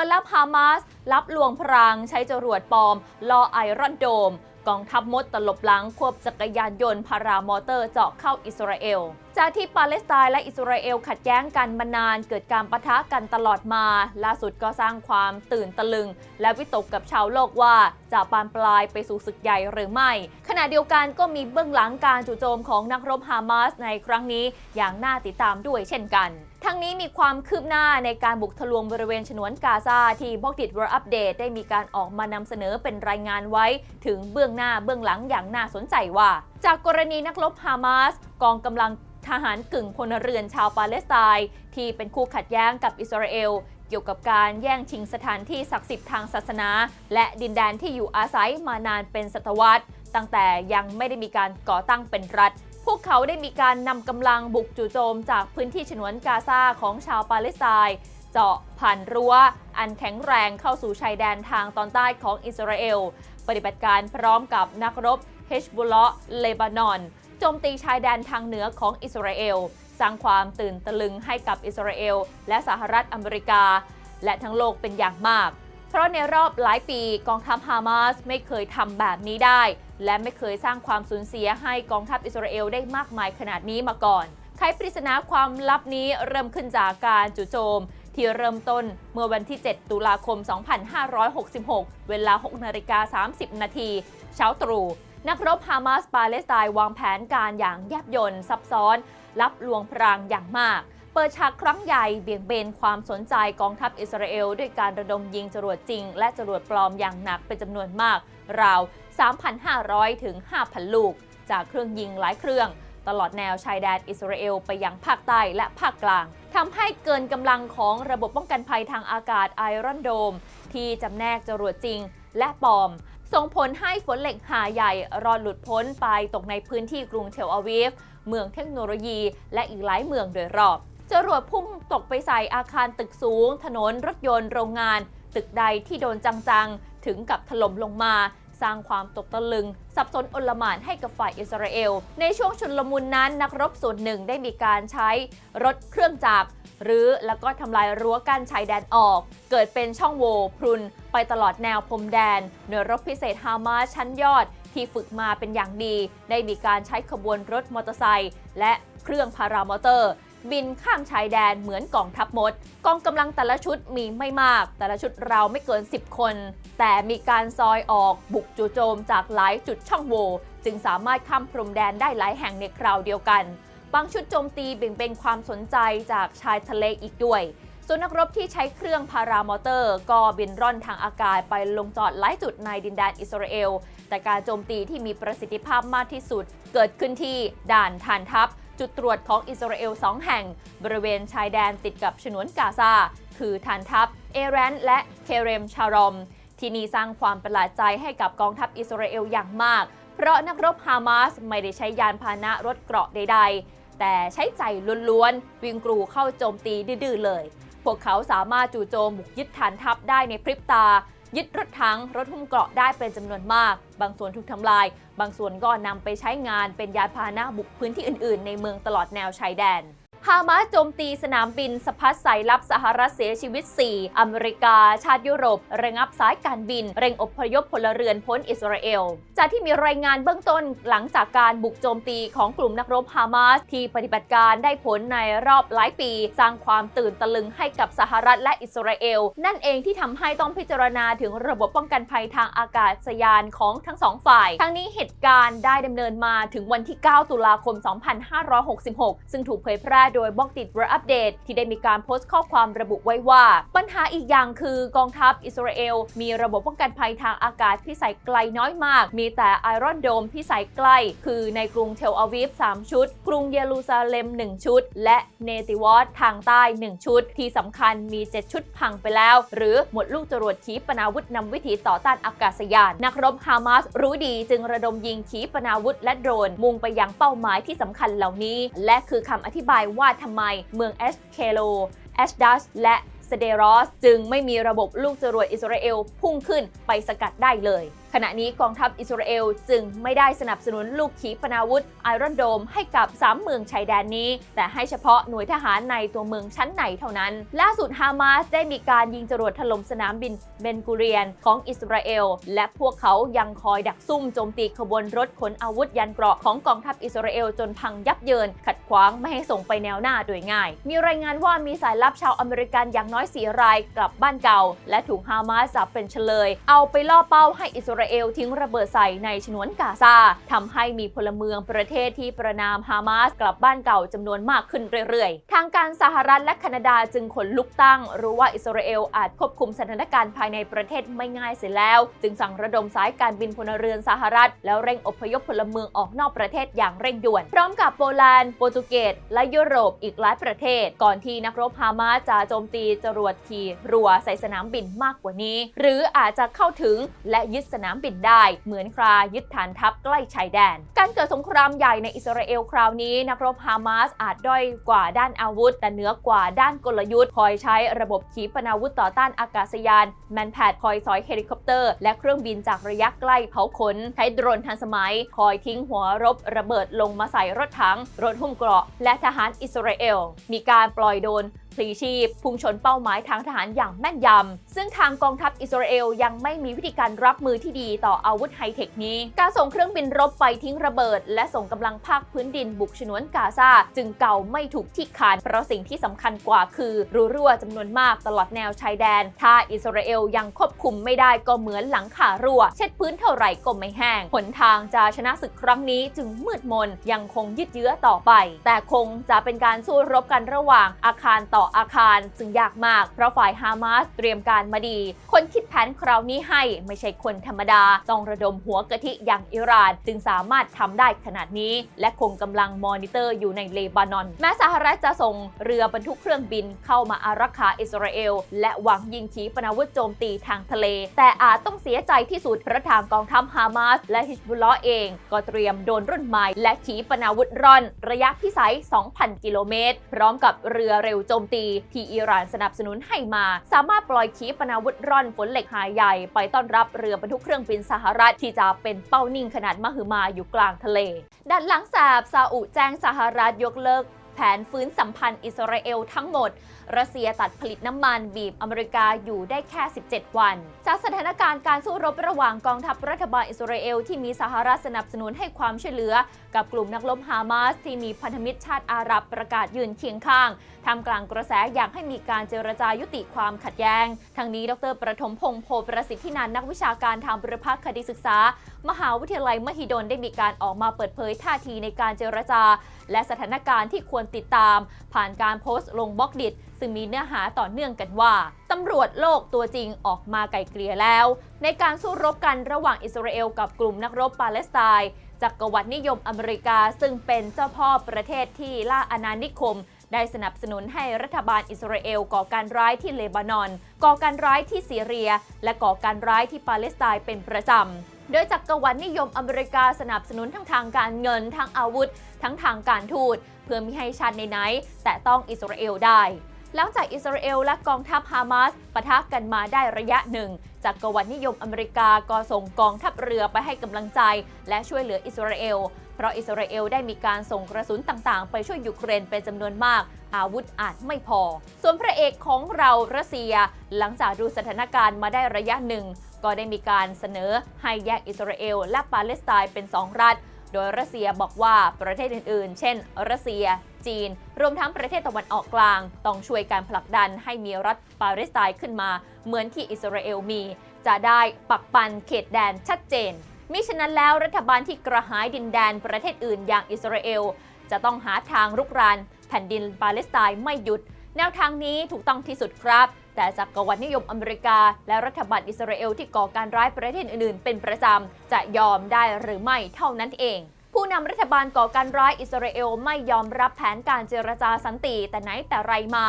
ปิลับฮามาสรับลวงพรางใช้จรวดปลอมล่อไอรอนโดมกองทัพมดตลบหลังควบจักรยานยนต์พารามอเตอร์เจาะเข้าอิสราเอล จากที่ปาเลสไตน์และอิสราเอลขัดแย้งกันมานานเกิดการปะทะกันตลอดมา ล่าสุดก็สร้างความตื่นตะลึง และวิตกกับชาวโลกว่าจะบานปลายไปสู่ศึกใหญ่หรือไม่ ขณะเดียวกันก็มีเบื้องหลังการจู่โจมของนักรบฮามาสในครั้งนี้อย่างน่าติดตามด้วยเช่นกัน ทั้งนี้มีความคืบหน้าในการบุกทะลวงบริเวณฉนวนกาซาที่บอกดิด World Update ได้มีการออกมานำเสนอเป็นรายงานไว้ ถึงเบื้องหน้าเบื้องหลังอย่างน่าสนใจว่า จากกรณีนักรบฮามาสกองกำลังทหารกึ่งพลเรือนชาวปาเลสไตน์ที่เป็นคู่ขัดแย้งกับอิสราเอลเกี่ยวกับการแย่งชิงสถานที่ศักดิ์สิทธิ์ทางศาสนา และดินแดนที่อยู่อาศัยมานานเป็นศตวรรษ ตั้งแต่ยังไม่ได้มีการก่อตั้งเป็นรัฐ พวกเขาได้มีการนำกำลังบุกจู่โจมจากพื้นที่ฉนวนกาซาของชาวปาเลสไตน์เจาะผ่านรั้ว อันแข็งแรงเข้าสู่ชายแดนทางตอนใต้ของอิสราเอล ปฏิบัติการพร้อมกับนักรบเฮชบุลเละเลบานอนโจมตีชายแดนทางเหนือของอิสราเอล สร้างความตื่นตะลึงให้กับอิสราเอล และสหรัฐอเมริกา และทั้งโลกเป็นอย่างมาก เพราะในรอบหลายปีกองทัพฮามาสไม่เคยทำแบบนี้ได้ และไม่เคยสร้างความสูญเสียให้กองทัพอิสราเอลได้มากมายขนาดนี้มาก่อนไขปริศนาความลับนี้เริ่มขึ้นจากการจู่โจม ที่เริ่มต้นเมื่อวันที่ 7 ตุลาคม 2566 เวลา 6 นาฬิกา 30 นาทีเช้าตรู่นักรบฮามาสปาเลสไตน์วางแผนการอย่างแยบยลซับซ้อนรับลวงพรางอย่างมาก เปิดฉากครั้งใหญ่เบี่ยงเบนความสนใจกองทัพอิสราเอล ด้วยการระดมยิงจรวดจริง และจรวดปลอมอย่างหนักเป็นจำนวนมาก ราว 3,500 ถึง 5,000 ลูก จากเครื่องยิงหลายเครื่อง ตลอดแนวชายแดนอิสราเอลไปยังภาคใต้และภาคกลางทำให้เกินกำลังของระบบป้องกันภัยทางอากาศไอรอนโดม ที่จำแนกจรวดจริง และปลอมส่งผลให้ฝนเหล็กหาใหญ่รอดหลุดพ้นไปตกในพื้นที่กรุงเทลอาวีฟ เมืองเทคโนโลยี และอีกหลายเมืองโดยรอบ จรวดพุ่งตกไปใส่อาคารตึกสูง ถนนรถยนต์โรงงาน ตึกใดที่โดนจังๆ ถึงกับถล่มลงมา สร้างความตกตะลึง สับสนอลหมานให้กับฝ่ายอิสราเอล ในช่วงชุนลมุนนั้นนักรบส่วนหนึ่งได้มีการใช้รถเครื่องจักรหรือแล้วก็ทำลายรั้วกั้นชายแดนออก เกิดเป็นช่องโหว่พรุน ไปตลอดแนวพรมแดนหน่วยรบพิเศษฮามาชั้นยอดที่ฝึกมาเป็นอย่างดี ได้มีการใช้ขบวนรถมอเตอร์ไซค์และเครื่องพารามอเตอร์ บินข้ามชายแดนเหมือนกองทัพมด กองกำลังแต่ละชุดมีไม่มาก แต่ละชุดเราไม่เกิน 10 คน แต่มีการซอยออกบุกจู่โจมจากหลายจุดช่องโหว่จึงสามารถข้ามพรมแดนได้หลายแห่งในคราวเดียวกัน บางชุดโจมตีเบ่งเบนความสนใจจากชายทะเลอีกด้วย ส่วนนักรบที่ใช้เครื่องพารามอเตอร์ ก็บินร่อนทางอากาศไปลงจอดหลายจุดในดินแดนอิสราเอล แต่การโจมตีที่มีประสิทธิภาพมากที่สุด เกิดขึ้นที่ด่านฐานทัพ จุดตรวจของอิสราเอล 2 แห่ง บริเวณชายแดนติดกับฉนวนกาซา คือฐานทัพเอเรนและเคเรมชารอม ที่นี่สร้างความประหลาดใจให้กับกองทัพอิสราเอลอย่างมาก เพราะนักรบฮามาสไม่ได้ใช้ยานพาหนะรถเกราะใด ๆ แต่ใช้ใจล้วนๆ วิ่งกรูเข้าโจมตีดื้อๆเลย พวกเขาสามารถจู่โจมบุกยึดฐานทัพได้ในพริบตา ยึดรถถังรถหุ้มเกราะได้เป็นจำนวนมาก บางส่วนถูกทำลาย บางส่วนก็นำไปใช้งานเป็นยานพาหนะบุกพื้นที่อื่น ๆ ในเมืองตลอดแนวชายแดน ฮามาสโจมตีสนามบินสะพัดสายลับสหรัฐเสียชีวิต 4 อเมริกา ชาติยุโรป ระงับสายการบิน เร่งอพยพพลเรือนพ้นอิสราเอล จากที่มีรายงานเบื้องต้นหลังจากการบุกโจมตีของกลุ่มนักรบฮามาสที่ปฏิบัติการได้ผลในรอบหลายปี สร้างความตื่นตะลึงให้กับสหรัฐและอิสราเอล นั่นเองที่ทำให้ต้องพิจารณาถึงระบบป้องกันภัยทางอากาศยานของทั้งสองฝ่าย ทั้งนี้เหตุการณ์ได้ดำเนินมาถึงวันที่ 9 ตุลาคม 2566 ซึ่งถูกเผยแพร่โดยบอกติด World Update ที่ได้มีการโพสต์ข้อความระบุไว้ว่า ปัญหาอีกอย่างคือกองทัพอิสราเอล มีระบบป้องกันภัยทางอากาศที่ใส่ไกลน้อยมาก มีแต่ไอรอนโดมที่ใส่ใกล้ คือในกรุงเทลอาวีฟ 3 ชุด กรุงเยรูซาเล็ม 1 ชุด และเนติวอสทางใต้ 1 ชุด ที่สำคัญมี 7 ชุดพังไปแล้ว หรือหมดลูกจรวดขีปนาวุธนำวิถีต่อต้านอากาศยาน นักรบฮามาสรู้ดีจึงระดมยิงขีปนาวุธและโดรนมุ่งไปยังเป้าหมายที่สำคัญเหล่านี้ และคือคำอธิบายว่าว่าทำไมเมืองเอชเคโลแอชดัสและเซเดรอสจึงไม่มีระบบลูกจรวดอิสราเอลพุ่งขึ้นไปสกัดได้เลยขณะนี้กองทัพอิสราเอลจึงไม่ได้สนับสนุนลูกขีปนาวุธไอรอนโดมให้กับ 3 เมืองชายแดนนี้ แต่ให้เฉพาะหน่วยทหารในตัวเมืองชั้นในเท่านั้น ล่าสุดฮามาสได้มีการยิงจรวดถล่มสนามบินเบนกูเรียนของอิสราเอล และพวกเขายังคอยดักซุ่มโจมตีขบวนรถขนอาวุธยันเกราะของกองทัพอิสราเอลจนพังยับเยิน ขัดขวางไม่ให้ส่งไปแนวหน้าโดยง่าย มีรายงานว่ามีสายลับชาวอเมริกันอย่างน้อย4รายกลับบ้านเก่า และถูกฮามาสจับเป็นเฉลย เอาไปล่อเป้าให้อิสราราเอลทิ้งระเบิดใส่ในฉนวนกาซาทำให้มีพลเมืองประเทศที่ประนามฮามาสกลับบ้านเก่าจำนวนมากขึ้นเรื่อยๆ ทางการสหรัฐและแคนาดาจึงขนลุกตั้ง รู้ว่าอิสราเอลอาจควบคุมสถานการณ์ภายในประเทศไม่ง่ายเสียแล้ว จึงสั่งระดมสายการบินพลเรือนสหรัฐ แล้วเร่งอพยพพลเมืองออกนอกประเทศอย่างเร่งด่วน พร้อมกับโปแลนด์ โปรตุเกส และยุโรปอีกหลายประเทศ ก่อนที่นักรบฮามาสจะโจมตีจรวดขี่รัวใส่สนามบินมากกว่านี้ หรืออาจจะเข้าถึงและยึดสนามบินได้ เหมือนครายึดฐานทัพใกล้ชายแดน การเกิดสงครามใหญ่ในอิสราเอลคราวนี้นักรบฮามาสอาจด้อยกว่าด้านอาวุธ แต่เหนือกว่าด้านกลยุทธ์ คอยใช้ระบบขีปนาวุธต่อต้านอากาศยาน แมนแพดคอยสอยเฮลิคอปเตอร์ และเครื่องบินจากระยะใกล้เผาขน ใช้โดรนทันสมัย คอยทิ้งหัวรบระเบิดลงมาใส่รถถัง รถหุ้มเกราะ และทหารอิสราเอล มีการปล่อยโดน พลีชีพ พุ่งชนเป้าหมายทางทหารอย่างแม่นยำ ซึ่งทางกองทัพอิสราเอลยังไม่มีวิธีการรับมือที่ดีต่ออาวุธไฮเทคนี้ การส่งเครื่องบินรบไปทิ้งระเบิด และส่งกำลังภาคพื้นดินบุกฉนวนกาซาจึงเก่าไม่ถูกที่คานเพราะสิ่งที่สำคัญกว่าคือรูรั่วจำนวนมากตลอดแนวชายแดน ถ้าอิสราเอลยังควบคุมไม่ได้ก็เหมือนหลังคารั่ว เช็ดพื้นเท่าไหร่ก็ไม่แห้งหนทางจะชนะศึกครั้งนี้จึงมืดมนยังคงยืดเยื้อต่อไป แต่คงจะเป็นการสู้รบกันระหว่างอาคารต่อ่ออาคารซึ่งยากมากเพราะฝ่ายฮามาสเตรียมการมาดี คนคิดแผนคราวนี้ให้ไม่ใช่คนธรรมดา ต้องระดมหัวกะทิอย่างอิหร่าน จึงสามารถทำได้ขนาดนี้ และคงกำลังมอนิเตอร์อยู่ในเลบานอน แม้สหรัฐจะส่งเรือบรรทุกเครื่องบินเข้ามาอารักขาอิสราเอล และหวังยิงขีปนาวุธโจมตีทางทะเล แต่อาจต้องเสียใจที่สุดเพราะทางกองทัพฮามาสและฮิจบุลลอเอง ก็เตรียมโดนรุ่นใหม่และขีปนาวุธร่อน ระยะพิสัย 2,000 กิโลเมตร พร้อมกับเรือเร็วโจมตี ที่อิหร่านสนับสนุนให้มา สามารถปล่อยขีปนาวุธร่อนฝนเหล็กหายใหญ่ ไปต้อนรับเรือบรรทุกเครื่องบินสหรัฐที่จะเป็นเป้านิ่งขนาดมหึมาอยู่กลางทะเล ด้านหลังแสบซาอุแจ้งสหรัฐยกเลิก ผนฟื้นสัมพันธ์อิสราเอลทั้งหมด รัสเซียตัดผลิตน้ำมันบีบอเมริกาอยู่ได้แค่ 17 วัน จากสถานการณ์การสู้รบระหว่างกองทัพรัฐบาลอิสราเอลที่มีสหรัฐสนับสนุนให้ความช่วยเหลือ กับกลุ่มนักรบฮามาสที่มีพันธมิตรชาติอาหรับประกาศยืนเคียงข้างทำกลางกระแสอยากให้มีการเจรจายุติความขัดแย้ง ทั้งนี้ดร ประถมพงษ์โพประสิทธินันนักวิชาการทางประพักคดีศึกษามหาวิทยาลัยมหิดลได้มีการออกมาเปิดเผยท่าทีในการเจรจา และสถานการณ์ที่ควรติดตาม ผ่านการโพสต์ลงบล็อกดิทซึ่งมีเนื้อหาต่อเนื่องกันว่าตำรวจโลกตัวจริงออกมาไกลเกลี่ยแล้ว ในการสู้รบกันระหว่างอิสราเอลกับกลุ่มนักรบปาเลสไตน์จักรวรรดินิยมอเมริกาซึ่งเป็นเจ้าพ่อประเทศที่ล่าอาณานิคม ได้สนับสนุนให้รัฐบาลอิสราเอลก่อการร้ายที่เลบานอน ก่อการร้ายที่ซีเรีย และก่อการร้ายที่ปาเลสไตน์เป็นประจำ โดยจักรวรรดินิยมอเมริกาสนับสนุนทั้งทางการเงินทั้งอาวุธ ทั้งทางการทูต เพื่อไม่ให้ชาติไหนๆแต่ต้องอิสราเอลได้ หลังจากอิสราเอลและกองทัพฮามาสปะทะกันมาได้ระยะหนึ่งจักรวรรดินิยมอเมริกาก็ส่งกองทัพเรือไปให้กำลังใจ และช่วยเหลืออิสราเอล เพราะอิสราเอลได้มีการส่งกระสุนต่างๆ ไปช่วยยูเครนเป็นจำนวนมาก อาวุธอาจไม่พอ ส่วนพระเอกของเรารัสเซีย หลังจากดูสถานการณ์มาได้ระยะหนึ่ง ก็ได้มีการเสนอให้แยกอิสราเอลและปาเลสไตน์เป็นสองรัฐ โดยรัสเซียบอกว่าประเทศอื่นๆ เช่น รัสเซีย จีน รวมทั้งประเทศตะวันออกกลาง ต้องช่วยการผลักดันให้มีรัฐปาเลสไตน์ขึ้นมา เหมือนที่อิสราเอลมี จะได้ปักปันเขตแดนชัดเจนมิฉะนั้นแล้วรัฐบาลที่กระหายดินแดนประเทศอื่นอย่างอิสราเอล จะต้องหาทางรุกราน แผ่นดินปาเลสไตน์ไม่หยุด แนวทางนี้ถูกต้องที่สุดครับ แต่จักรวรรดินิยมอเมริกา และรัฐบาลอิสราเอลที่ก่อการร้ายประเทศอื่นๆ เป็นประจำ จะยอมได้หรือไม่เท่านั้นเอง ผู้นำรัฐบาลก่อการร้ายอิสราเอลไม่ยอมรับแผนการเจรจาสันติ แต่ไหนแต่ไรมา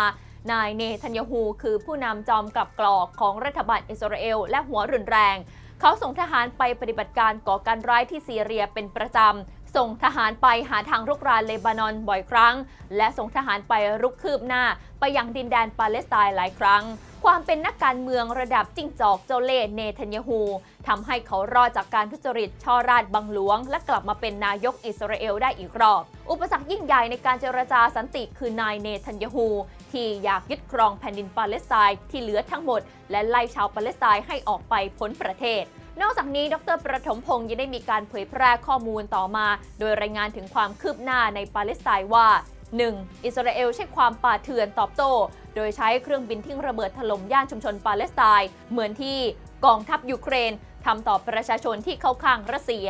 นายเนทันยาฮูคือผู้นำจอมกลับกรอกของรัฐบาลอิสราเอลและหัวรุนแรง เขาส่งทหารไปปฏิบัติการก่อการร้ายที่ซีเรียเป็นประจำ ส่งทหารไปหาทางรุกรานเลบานอนบ่อยครั้ง และส่งทหารไปรุกคืบหน้า ไปยังดินแดนปาเลสไตน์หลายครั้ง ความเป็นนักการเมืองระดับจิ้งจอกเจ้าเล่เนทันยาฮูทำให้เขารอดจากการทุจริตช่อราดบังหลวง และกลับมาเป็นนายกอิสราเอลได้อีกรอบ อุปสรรคยิ่งใหญ่ในการเจรจาสันติคือนายเนทันยาฮูที่อยากยึดครองแผ่นดินปาเลสไตน์ที่เหลือทั้งหมด และไล่ชาวปาเลสไตน์ให้ออกไปพ้นประเทศ นอกจากนี้ดรประถมพงศ์ยังได้มีการเผยแพร่ข้อมูลต่อมา โดยรายงานถึงความคืบหน้าในปาเลสไตน์ว่า 1. อิสราเอลใช้ความป่าเถื่อนตอบโต้ โดยใช้เครื่องบินทิ้งระเบิดถล่มย่านชุมชนปาเลสไตน์เหมือนที่กองทัพยูเครนทำต่อประชาชนที่เข้าข้างรัสเซีย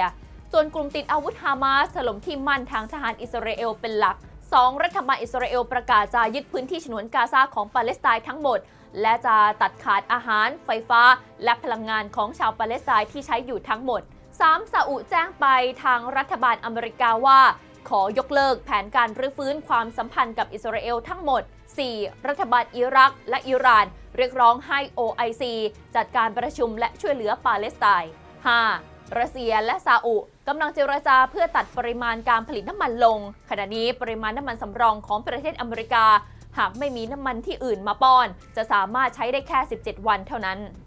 ส่วนกลุ่มติดอาวุธฮามาสถล่มที่มั่นทางทหารอิสราเอลเป็นหลัก 2. รัฐบาลอิสราเอลประกาศจะยึดพื้นที่ฉนวนกาซาของปาเลสไตน์ทั้งหมด และจะตัดขาดอาหาร ไฟฟ้า และพลังงานของชาวปาเลสไตน์ที่ใช้อยู่ทั้งหมด 3. ซาอุแจ้งไปทางรัฐบาลอเมริกาว่า ขอยกเลิกแผนการรื้อฟื้นความสัมพันธ์กับอิสราเอลทั้งหมด 4. รัฐบาลอิรักและอิหร่าน เรียกร้องให้ OIC จัดการประชุมและช่วยเหลือปาเลสไตน์ 5. รัสเซียและซาอุกำลังเจรจาเพื่อตัดปริมาณการผลิตน้ำมันลง ขณะนี้ปริมาณน้ำมันสำรองของประเทศอเมริกา หากไม่มีน้ำมันที่อื่นมาป้อน จะสามารถใช้ได้แค่ 17 วันเท่านั้น